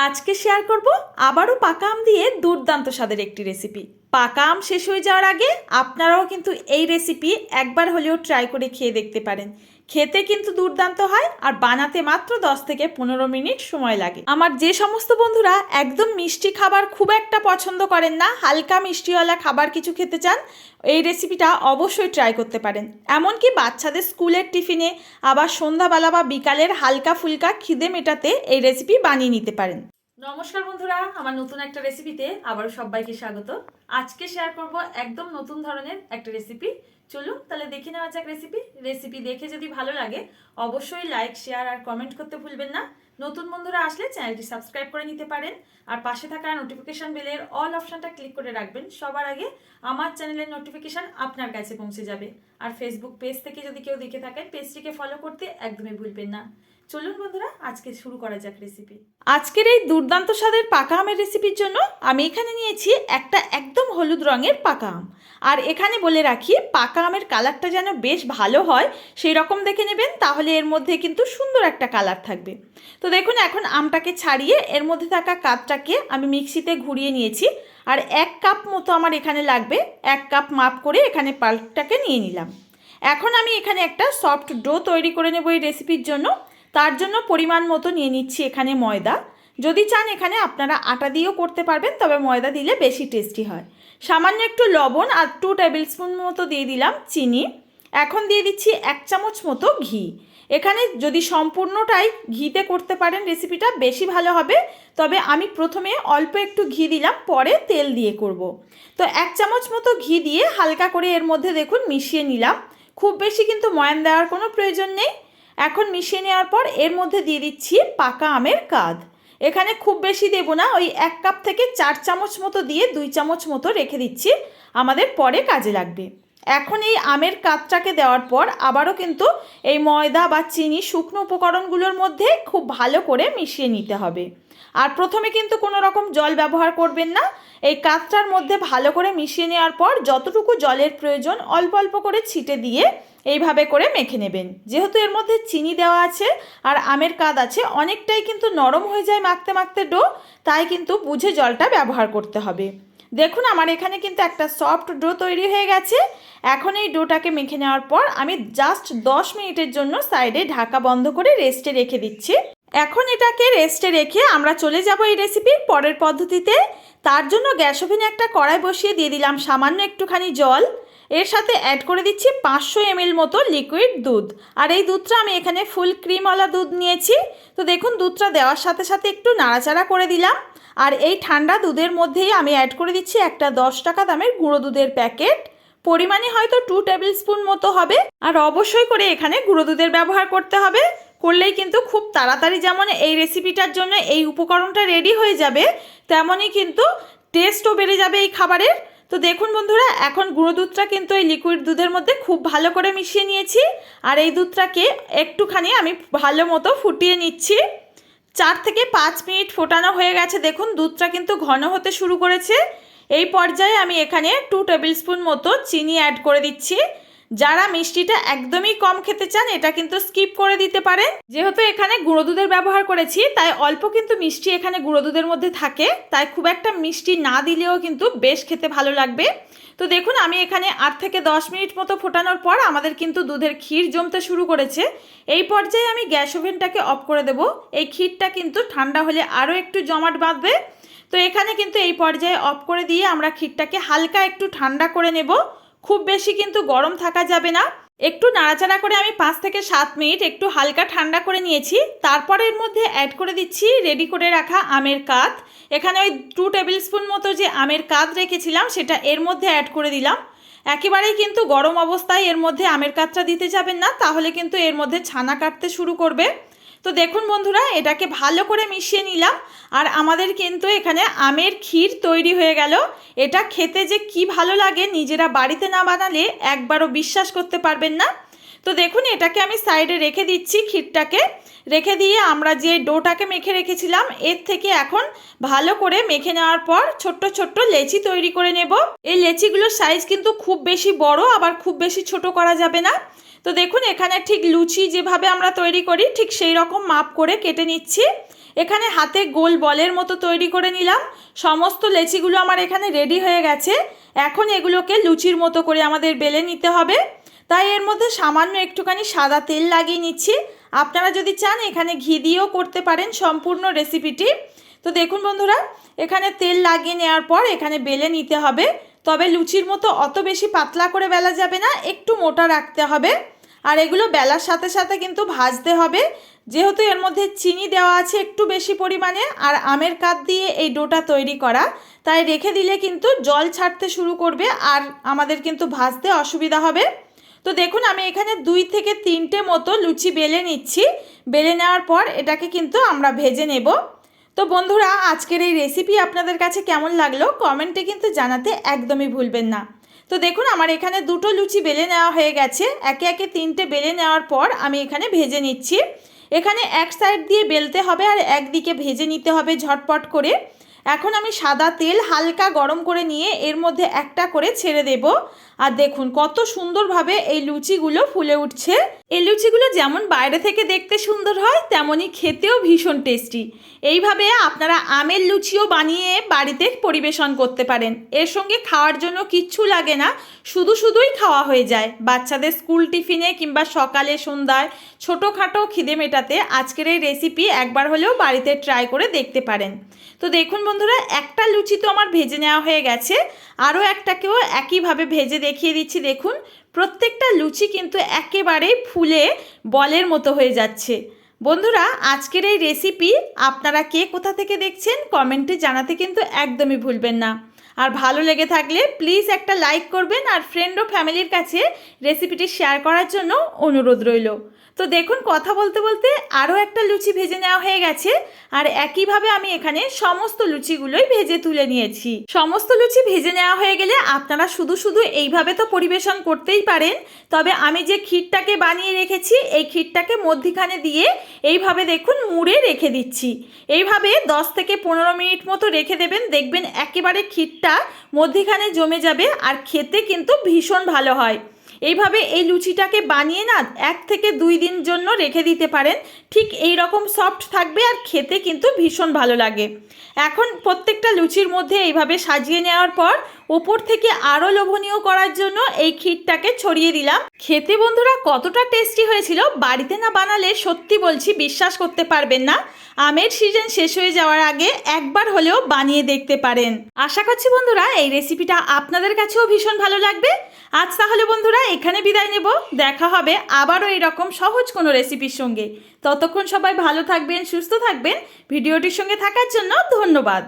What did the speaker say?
আজকে শেয়ার করব আবারও পাকা আম দিয়ে দুর্দান্ত স্বাদের একটি রেসিপি পাকা আম শেষ হয়ে যাওয়ার আগে আপনারাও কিন্তু এই রেসিপি একবার হলেও ট্রাই করে খেয়ে দেখতে পারেন। খেতে কিন্তু দুর্দান্ত হয় আর বানাতে মাত্র দশ থেকে পনেরো মিনিট সময় লাগে। আমার যে সমস্ত বন্ধুরা একদম মিষ্টি খাবার খুব একটা পছন্দ করেন না, হালকা মিষ্টিওয়ালা খাবার কিছু খেতে চান, এই রেসিপিটা অবশ্যই ট্রাই করতে পারেন। এমনকি বাচ্চাদের স্কুলের টিফিনে, আবার সন্ধ্যাবেলা বা বিকালের হালকা ফুলকা খিদে মেটাতে এই রেসিপি বানিয়ে নিতে পারেন। নমস্কার বন্ধুরা, আমার নতুন একটা রেসিপিতে আবারও সবাইকে স্বাগত। আজকে শেয়ার করব একদম নতুন ধরনের একটা রেসিপি চলুন তাহলে দেখে নেওয়া যাক রেসিপি রেসিপি দেখে যদি ভালো লাগে, অবশ্যই লাইক শেয়ার আর কমেন্ট করতে ভুলবেন না। নতুন বন্ধুরা আসলে চ্যানেলটি সাবস্ক্রাইব করে নিতে পারেন। আর পাশে থাকা নোটিফিকেশন বেলের অল অপশনটা ক্লিক করে রাখবেন। সবার আগে আমার চ্যানেলের নোটিফিকেশন আপনার কাছে পৌঁছে যাবে। আর ফেসবুক পেজ থেকে যদি কেউ দেখে থাকেন পেজটিকে ফলো করতে একদমই ভুলবেন না। চলুন বন্ধুরা, আজকে শুরু করা যাক রেসিপি আজকের এই দুর্দান্ত স্বাদের পাকা আমের রেসিপির জন্য আমি এখানে নিয়েছি একটা একদম হলুদ রঙের পাকা আম। আর এখানে বলে রাখি, পাকা আমের কালারটা যেন বেশ ভালো হয়, সেই রকম দেখে নেবেন, তাহলে এর মধ্যে কিন্তু সুন্দর একটা কালার থাকবে। তো দেখুন, এখন আমটাকে ছাড়িয়ে এর মধ্যে থাকা কাপটাকে আমি মিক্সিতে ঘুরিয়ে নিয়েছি, আর এক কাপ মতো আমার এখানে লাগবে, এক কাপ মাপ করে এখানে পাল্পটাকে নিয়ে নিলাম। এখন আমি এখানে একটা সফট ডো তৈরি করে নেব এই রেসিপির জন্য। তার জন্য পরিমাণ মতো নিয়ে নিচ্ছি এখানে ময়দা। যদি চান এখানে আপনারা আটা দিয়েও করতে পারবেন, তবে ময়দা দিলে বেশি টেস্টি হয়। সামান্য একটু লবণ আর টু টেবিল স্পুন মতো দিয়ে দিলাম চিনি। এখন দিয়ে দিচ্ছি এক চামচ মতো ঘি। এখানে যদি সম্পূর্ণটাই ঘিতে করতে পারেন রেসিপিটা, বেশি ভালো হবে। তবে আমি প্রথমে অল্প একটু ঘি দিলাম, পরে তেল দিয়ে করব। তো এক চামচ মতো ঘি দিয়ে হালকা করে এর মধ্যে দেখুন মিশিয়ে নিলাম। খুব বেশি কিন্তু ময়ান দেওয়ার কোনো প্রয়োজন নেই। এখন মিশিয়ে নেওয়ার পর এর মধ্যে দিয়ে দিচ্ছি পাকা আমের কাঁধ এখানে খুব বেশি দেব না, ওই এক কাপ থেকে চার চামচ মতো দিয়ে দুই চামচ মতো রেখে দিচ্ছি, আমাদের পরে কাজে লাগবে। এখন এই আমের কাতটাকে দেওয়ার পর আবারও কিন্তু এই ময়দা বা চিনি শুকনো উপকরণগুলোর মধ্যে খুব ভালো করে মিশিয়ে নিতে হবে। আর প্রথমে কিন্তু কোনো রকম জল ব্যবহার করবেন না, এই কাতটার মধ্যে ভালো করে মিশিয়ে নেওয়ার পর যতটুকু জলের প্রয়োজন অল্প অল্প করে ছিটে দিয়ে এইভাবে করে মেখে নেবেন। যেহেতু এর মধ্যে চিনি দেওয়া আছে আর আমের কাদ আছে, অনেকটাই কিন্তু নরম হয়ে যায় মাখতে মাখতে ডো, তাই কিন্তু বুঝে জলটা ব্যবহার করতে হবে। দেখুন, আমার এখানে কিন্তু একটা সফট ডো তৈরি হয়ে গেছে। এখন এই ডোটাকে মেখে নেওয়ার পর আমি জাস্ট দশ মিনিটের জন্য সাইডে ঢাকা বন্ধ করে রেস্টে রেখে দিচ্ছি। এখন এটাকে রেস্টে রেখে আমরা চলে যাব এই রেসিপির পরের পদ্ধতিতে। তার জন্য গ্যাস ওভেনে একটা কড়াই বসিয়ে দিয়ে দিলাম সামান্য একটুখানি জল। এর সাথে অ্যাড করে দিচ্ছি পাঁচশো এমএল মতো লিকুইড দুধ। আর এই দুধটা আমি এখানে ফুল ক্রিমওয়ালা দুধ নিয়েছি। তো দেখুন, দুধটা দেওয়ার সাথে সাথে একটু নাড়াচাড়া করে দিলাম। আর এই ঠান্ডা দুধের মধ্যেই আমি অ্যাড করে দিচ্ছি একটা দশ টাকা দামের গুঁড়ো দুধের প্যাকেট পরিমাণে হয়তো টু টেবিল স্পুন মতো হবে। আর অবশ্যই করে এখানে গুঁড়ো দুধের ব্যবহার করতে হবে। করলেই কিন্তু খুব তাড়াতাড়ি যেমন এই রেসিপিটার জন্য এই উপকরণটা রেডি হয়ে যাবে, তেমনই কিন্তু টেস্টও বেড়ে যাবে এই খাবারের। তো দেখুন বন্ধুরা, এখন গুঁড়ো দুধটা কিন্তু এই লিকুইড দুধের মধ্যে খুব ভালো করে মিশিয়ে নিয়েছি। আর এই দুধটাকে একটুখানি আমি ভালো মতো ফুটিয়ে নিচ্ছি। চার থেকে পাঁচ মিনিট ফোটানো হয়ে গেছে। দেখুন, দুধটা কিন্তু ঘন হতে শুরু করেছে। এই পর্যায়ে আমি এখানে টু টেবিল স্পুন মতো চিনি অ্যাড করে দিচ্ছি। যারা মিষ্টিটা একদমই কম খেতে চান, এটা কিন্তু স্কিপ করে দিতে পারেন। যেহেতু এখানে গুঁড়ো দুধের ব্যবহার করেছি, তাই অল্প কিন্তু মিষ্টি এখানে গুঁড়ো দুধের মধ্যে থাকে। তাই খুব একটা মিষ্টি না দিলেও কিন্তু বেশ খেতে ভালো লাগবে। তো দেখুন, আমি এখানে আট থেকে দশ মিনিট মতো ফোটানোর পর আমাদের কিন্তু দুধের ক্ষীর জমতে শুরু করেছে। এই পর্যায়ে আমি গ্যাস ওভেনটাকে অফ করে দেব। এই ক্ষীরটা কিন্তু ঠান্ডা হলে আরও একটু জমাট বাঁধবে। তো এখানে কিন্তু এই পর্যায়ে অফ করে দিয়ে আমরা ক্ষীরটাকে হালকা একটু ঠান্ডা করে নেব। খুব বেশি কিন্তু গরম থাকা যাবে না। একটু নাড়াচাড়া করে আমি পাঁচ থেকে সাত মিনিট একটু হালকা ঠান্ডা করে নিয়েছি। তারপরে এর মধ্যে অ্যাড করে দিচ্ছি রেডি করে রাখা আমের কাত এখানে ওই টু টেবিল স্পুন মতো যে আমের কাত রেখেছিলাম, সেটা এর মধ্যে অ্যাড করে দিলাম। একেবারেই কিন্তু গরম অবস্থায় এর মধ্যে আমের কাতটা দিতে যাবেন না, তাহলে কিন্তু এর মধ্যে ছানা কাটতে শুরু করবে। তো দেখুন বন্ধুরা, এটাকে ভালো করে মিশিয়ে নিলাম। আর আমাদের কিন্তু এখানে আমের ক্ষীর তৈরি হয়ে গেল। এটা খেতে যে কি ভালো লাগে নিজেরা বাড়িতে না বানালে একবারও বিশ্বাস করতে পারবেন না। তো দেখুন, এটাকে আমি সাইডে রেখে দিচ্ছি ক্ষীরটাকে। রেখে দিয়ে আমরা যে ডোটাকে মেখে রেখেছিলাম, এর থেকে এখন ভালো করে মেখে নেওয়ার পর ছোট্ট ছোট্ট লেচি তৈরি করে নেব। এই লেচিগুলোর সাইজ কিন্তু খুব বেশি বড়, আবার খুব বেশি ছোট করা যাবে না। তো দেখুন, এখানে ঠিক লুচি যেভাবে আমরা তৈরি করি, ঠিক সেই রকম মাপ করে কেটে নিচ্ছি। এখানে হাতে গোল বলের মতো তৈরি করে নিলাম। সমস্ত লেচিগুলো আমার এখানে রেডি হয়ে গেছে। এখন এগুলোকে লুচির মতো করে আমাদের বেলে নিতে হবে। তাই এর মধ্যে সামান্য একটুখানি সাদা তেল লাগিয়ে নিচ্ছি। আপনারা যদি চান, এখানে ঘি দিয়েও করতে পারেন সম্পূর্ণ রেসিপিটি। তো দেখুন বন্ধুরা, এখানে তেল লাগিয়ে নেওয়ার পর এখানে বেলে নিতে হবে। তবে লুচির মতো অত বেশি পাতলা করে বেলা যাবে না, একটু মোটা রাখতে হবে। আর এগুলো বেলার সাথে সাথে কিন্তু ভাজতে হবে। যেহেতু এর মধ্যে চিনি দেওয়া আছে একটু বেশি পরিমাণে, আর আমের কাত দিয়ে এই ডোটা তৈরি করা, তাই রেখে দিলে কিন্তু জল ছাড়তে শুরু করবে আর আমাদের কিন্তু ভাজতে অসুবিধা হবে। তো দেখুন, আমি এখানে দুই থেকে তিনটে মতো লুচি বেলে নিচ্ছি। বেলে নেওয়ার পর এটাকে কিন্তু আমরা ভেজে নেব। তো বন্ধুরা, আজকের এই রেসিপি আপনাদের কাছে কেমন লাগল? কমেন্টে কিন্তু জানাতে একদমই ভুলবেন না। তো দেখুন, আমার এখানে দুটো লুচি বেলে নেওয়া হয়ে গেছে। একে একে তিনটে বেলে নেওয়ার পর আমি এখানে ভেজে নিচ্ছি। এখানে এক সাইড দিয়ে বেলতে হবে আর একদিকে ভেজে নিতে হবে ঝটপট করে। এখন আমি সাদা তেল হালকা গরম করে নিয়ে এর মধ্যে একটা করে ছেড়ে দেব। আর দেখুন, কত সুন্দরভাবে এই লুচিগুলো ফুলে উঠছে। এই লুচিগুলো যেমন বাইরে থেকে দেখতে সুন্দর হয়, তেমনই খেতেও ভীষণ টেস্টি। এইভাবে আপনারা আমের লুচিও বানিয়ে বাড়িতে পরিবেশন করতে পারেন। এর সঙ্গে খাওয়ার জন্য কিচ্ছু লাগে না, শুধু শুধুই খাওয়া হয়ে যায়। বাচ্চাদের স্কুল টিফিনে কিংবা সকালে, সন্ধ্যায় ছোটোখাটো খিদে মেটাতে আজকের এই রেসিপি একবার হলেও বাড়িতে ট্রাই করে দেখতে পারেন। তো দেখুন বন্ধুরা, একটা লুচি তো আমার ভেজে নেওয়া হয়ে গেছে। আরও একটাকেও একইভাবে ভেজে দেখিয়ে দিচ্ছি। দেখুন, প্রত্যেকটা লুচি কিন্তু একেবারেই ফুলে বলের মতো হয়ে যাচ্ছে। বন্ধুরা, আজকের এই রেসিপি আপনারা কে কোথা থেকে দেখছেন, কমেন্টে জানাতে কিন্তু একদমই ভুলবেন না। আর ভালো লেগে থাকলে প্লিজ একটা লাইক করবেন আর ফ্রেন্ড ও ফ্যামিলির কাছে রেসিপিটি শেয়ার করার জন্য অনুরোধ রইল। তো দেখুন, কথা বলতে বলতে আরও একটা লুচি ভেজে নেওয়া হয়ে গেছে আর একইভাবে আমি এখানে সমস্ত লুচিগুলোই ভেজে তুলে নিয়েছি। সমস্ত লুচি ভেজে নেওয়া হয়ে গেলে আপনারা শুধু শুধু এইভাবে তো পরিবেশন করতেই পারেন, তবে আমি যে ক্ষীরটাকে বানিয়ে রেখেছি, এই ক্ষীরটাকে মধ্যিখানে দিয়ে এইভাবে দেখুন মুড়ে রেখে দিচ্ছি। এইভাবে দশ থেকে পনেরো মিনিট মতো রেখে দেবেন, দেখবেন একেবারে ক্ষীরটা মধ্যিখানে জমে যাবে আর খেতে কিন্তু ভীষণ ভালো হয়। এইভাবে এই লুচিটাকে বানিয়ে না এক থেকে দুই দিন জন্য রেখে দিতে পারেন। ঠিক এই রকম সফট থাকবে আর খেতে কিন্তু ভীষণ ভালো লাগে। এখন প্রত্যেকটা লুচির মধ্যে এইভাবে সাজিয়ে নেওয়ার পর ওপর থেকে আরও লোভনীয় করার জন্য এই ক্ষীরটাকে ছড়িয়ে দিলাম। খেতে বন্ধুরা কতটা টেস্টি হয়েছিল বাড়িতে না বানালে সত্যি বলছি বিশ্বাস করতে পারবেন না। আমের সিজন শেষ হয়ে যাওয়ার আগে একবার হলেও বানিয়ে দেখতে পারেন। আশা করছি বন্ধুরা এই রেসিপিটা আপনাদের কাছেও ভীষণ ভালো লাগবে। আজ তাহলে বন্ধুরা এখানে বিদায় নেব। দেখা হবে আবারও এরকম সহজ কোনো রেসিপির সঙ্গে। ততক্ষণ সবাই ভালো থাকবেন, সুস্থ থাকবেন। ভিডিওটির সঙ্গে থাকার জন্য ধন্যবাদ।